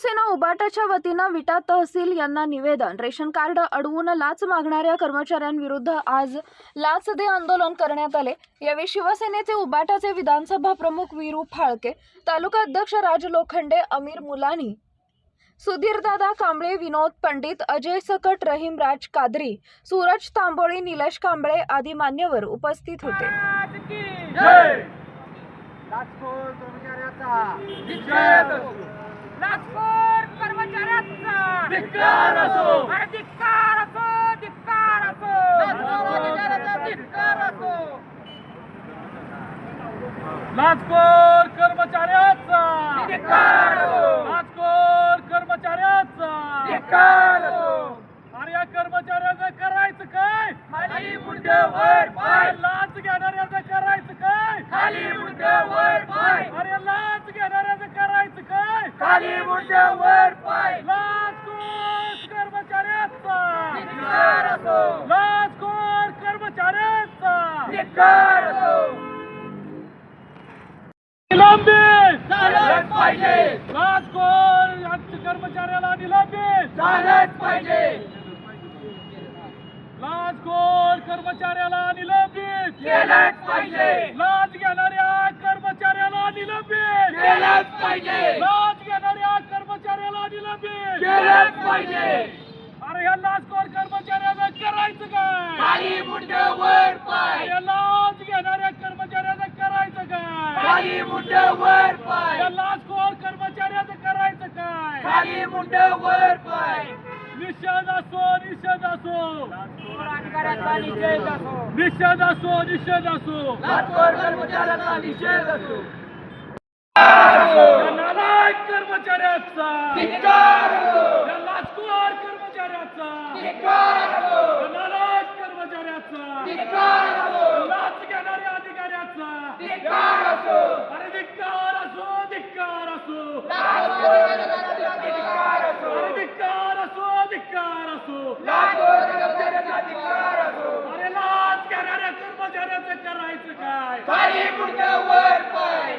शिवसेना उबाटाच्या वतीनं विटा तहसील यांना निवेदन. रेशन कार्ड अडवून लाच मागणाऱ्या कर्मचाऱ्यांविरुद्ध आज लाच दे आंदोलन करण्यात आले. यावेळी शिवसेनेचे उबाटाचे विधानसभा प्रमुख वीरू फाळके तालुका अध्यक्ष राज लोखंडे अमीर मुलानी सुधीरदादा कांबळे विनोद पंडित अजय सकट रहीम राज कादरी सूरज तांबोळी निलेश कांबळे आदी मान्यवर उपस्थित होते. जय! लाचखोर कर्मचाऱ्याचा धिक्कार असो. अरे धिक्कार असो धिक्कार असो धिक्कार असो. लाचखोर कर्मचाऱ्याचा धिक्कार असो. लाचखोर कर्मचाऱ्याचा धिक्कार असो. अरे या कर्मचाऱ्याचं करायचं काय खाली मुंडे वर पाय लाच घेणाऱ्याचं करायचं काय खाली मुंडे वर पाय अरे लाच घेणाऱ्याचं करायचं काय खाली मुंडे वर पाय लाचखोर कर्मचाऱ्याचा धिक्कार असो. लाचखोर कर्मचाऱ्याचा असो. निलंबित! झालंच पाहिजे. या कर्मचाऱ्याला निलंबित! झालंच पाहिजे. लाचखोर कर्मचाऱ्याला निलंबित! केलंच पाहिजे. लाच घेणाऱ्या कर्मचाऱ्याला निलंबित! केलंच पाहिजे. लाच घेणाऱ्या कर्मचाऱ्याला निलंबित! केलंच पाहिजे. अरे या लाचखोर कर्मचाऱ्याचं करायचं काय? खाली मुंडे वर पाय. या लाच घेणाऱ्या कर्मचाऱ्याचं करायचं काय? खाली मुंडे वर पाय. या लाचखोर कर्मचाऱ्याचं करायचं काय? खाली मुंडे वर पाय. निषेध असो निषेध असो. अधिकाऱ्यांचा निषेध असो. निषेध असो निषेध असो. लाचखोर कर्मचाऱ्याचा निषेध असो. या नालायक कर्मचाऱ्याचा. धिक्कार असो. या लाचखोर कर्मचाऱ्याचा धिक्कार असो. या नालायक कर्मचाऱ्याचा धिक्कार असो. लाच घेणाऱ्या अधिकाऱ्याचा धिक्कार असो. अरे धिक्कार असो धिक्कार असो लाचखोर कर्मचाऱ्याचा धिक्कार असो. अरे धिक्कार असो धिक्कार असो लाचखोर कर्मचाऱ्याचा धिक्कार असो. अरे लाच घेणाऱ्या कर्मचाऱ्याचं करायचं काय खाली मुंडे वर पाय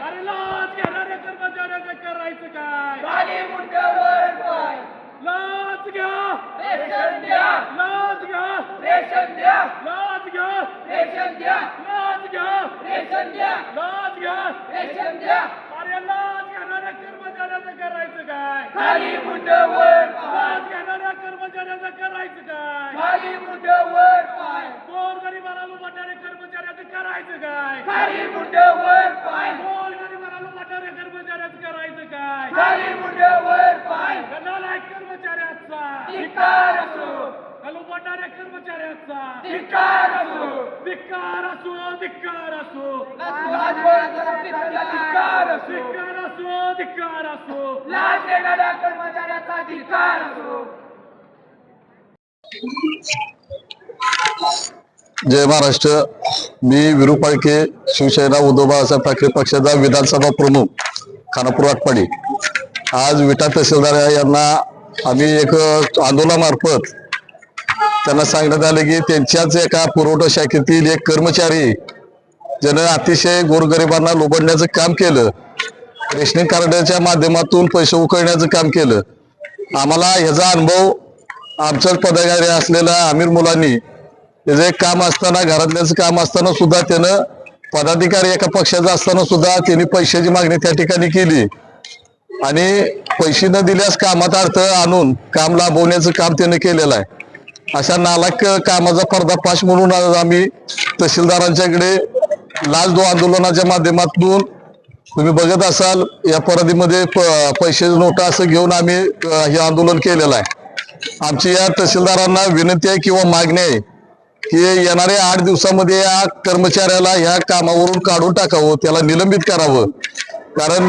अरे लाच घेणाऱ्या कर्मचाऱ्याचं करायचं काय? लाच घ्या. लाच घ्या. लाच घ्या. लाच घ्या. लाच घ्या. अरे लाच घेणाऱ्या कर्मचाऱ्याचं करायचं काय? लाच घेणाऱ्या कर्मचाऱ्याचं करायचं काय? गोर गरीबाला लुबाडणाऱ्या कर्मचाऱ्याचं करायचं काय? खाली मुंडे वर पाय गोर गरीबाला लुबाडणाऱ्या कर्मचाऱ्याचं करायचं काय? खाली मुंडे वर पाय नालायक कर्मचाऱ्याचा धिक्कार असो. लुबाडणाऱ्या कर्मचाऱ्याचा. धिक्कार असो. धिक्कार असो धिक्कार असो. धिक्कार असो. धिक्कार असो धिक्कार असो. लाच देणाऱ्या कर्मचाऱ्याचा धिक्कार असो. जय महाराष्ट्र. मी विरू पाळके शिवसेना उद्धव बाळासाहेब ठाकरे पक्षाचा विधानसभा प्रमुख खानापूर आटपाडी आज विटा तहसीलदार यांना आम्ही एक आंदोलनामार्फत त्यांना सांगण्यात आले की त्यांच्याच एका पुरवठा शाखेतील एक कर्मचारी ज्यानं अतिशय गोरगरिबांना लोबडण्याचं काम केलं. रेशनिंग कार्डाच्या माध्यमातून पैसे उकळण्याचं काम केलं. आम्हाला ह्याचा अनुभव आमच्याच पदाधिकारी असलेल्या आमिर मुलांनी त्याचं एक काम असताना घरातल्याच काम असताना सुद्धा त्यानं पदाधिकारी एका पक्षाचा असताना सुद्धा त्यांनी पैशाची मागणी त्या ठिकाणी केली. आणि पैसे न दिल्यास कामात अर्थ आणून काम लाभवण्याचं काम त्यानं केलेलं आहे. अशा नालायक कामाचा पर्दाफाश म्हणून आज आम्ही तहसीलदारांच्याकडे लाच दो आंदोलनाच्या माध्यमातून तुम्ही बघत असाल या परदीमध्ये प- पैशाची नोटा असं घेऊन आम्ही हे आंदोलन केलेलं आहे. आमची या तहसीलदारांना विनंती आहे किंवा मागणी आहे की येणाऱ्या आठ दिवसामध्ये या कर्मचाऱ्याला ह्या कामावरून काढून टाकावं त्याला निलंबित करावं. कारण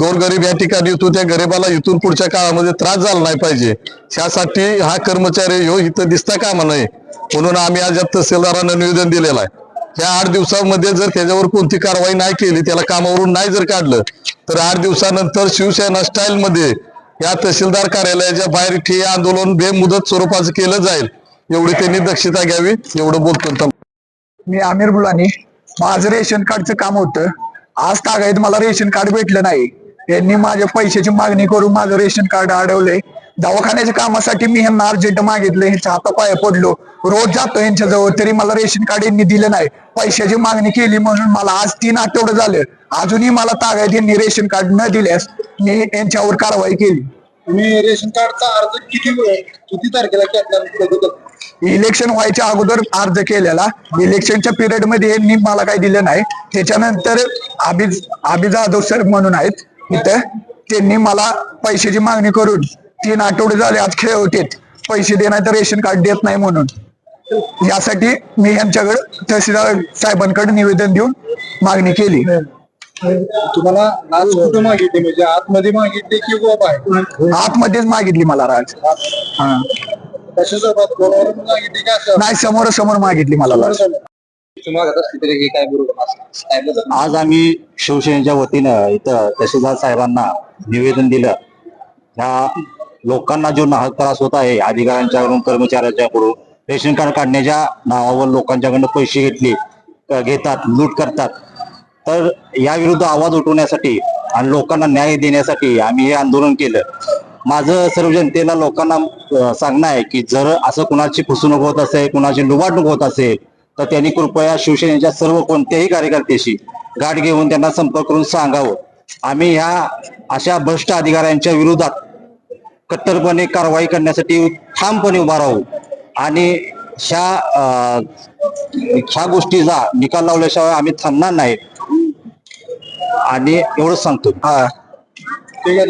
गोरगरीब या ठिकाणी येतो त्या गरीबाला इथून पुढच्या काळामध्ये त्रास झाला नाही पाहिजे. त्यासाठी हा कर्मचारी हो इथं दिसता कामा नये. म्हणून आम्ही आज या तहसीलदारांना निवेदन दिलेलं आहे. ह्या आठ दिवसामध्ये जर त्याच्यावर कोणती कारवाई नाही केली त्याला कामावरून नाही जर काढलं तर आठ दिवसानंतर शिवसेना स्टाईल मध्ये या तहसीलदार कार्यालयाच्या बाहेर ठिय्या आंदोलन बेमुदत स्वरूपाचं केलं जाईल. एवढी त्यांनी दक्षता घ्यावी एवढं बोलतो मी आमिर बुलानी. माझं रेशन कार्डचं काम होतं. आज तागायत मला रेशन कार्ड भेटलं नाही. यांनी माझ्या पैशाची मागणी करून माझं रेशन कार्ड अडवलंय. दवाखान्याच्या कामासाठी मी यांना अर्जंट मागितलं ह्यांच्या हातापाया पडलो. रोज जातो यांच्या जवळ तरी मला रेशन कार्ड यांनी दिलं नाही. पैशाची मागणी केली म्हणून मला आज तीन आठवडे झाले. अजूनही मला तागायत यांनी रेशन कार्ड न दिल्यास मी यांच्यावर कारवाई केली. तुम्ही रेशन कार्डचा अर्ज किती वेळ किती तारखेला इलेक्शन व्हायच्या अगोदर अर्ज केलेला. इलेक्शनच्या पिरियडमध्ये यांनी मला काही दिलं नाही. त्याच्यानंतर अभि अभि जाधव सर म्हणून आहेत. इथं त्यांनी मला पैशाची मागणी करून तीन आठवडे झाले आज खेळ होते. पैसे दे नाही तर रेशन कार्ड देत नाही म्हणून. यासाठी मी यांच्याकडे तहसीलदार साहेबांकडे निवेदन देऊन मागणी केली. तुम्हाला आज कुठं मागितली? म्हणजे आतमध्ये मागितली की आतमध्येच मागितली मला राज. हा. नाही समोर समोर मागितली मला आज आम्ही शिवसेनेच्या वतीनं इथं तहसीलदार साहेबांना निवेदन दिलं. ह्या लोकांना जो नाहक त्रास होत आहे अधिकाऱ्यांच्याकडून कर्मचाऱ्यांच्याकडून रेशन कार्ड काढण्याच्या नावावर लोकांच्याकडनं पैसे घेतले घेतात लूट करतात. तर या विरुद्ध आवाज उठवण्यासाठी आणि लोकांना न्याय देण्यासाठी आम्ही हे आंदोलन केलं. माझं सर्व जनतेला लोकांना सांगणं आहे की जर असं कुणाची फसवणूक होत असेल कुणाची लुबाडणूक होत असेल तर त्यांनी कृपया शिवसेनेच्या सर्व कोणत्याही कार्यकर्त्याशी गाठ घेऊन त्यांना संपर्क करून सांगावं. आम्ही ह्या अशा भ्रष्ट अधिकाऱ्यांच्या विरोधात कट्टरपणे कारवाई करण्यासाठी ठामपणे उभा राहू आणि ह्या ह्या गोष्टीचा निकाल लावल्याशिवाय आम्ही थांबणार नाही. आणि एवढंच सांगतो. हा.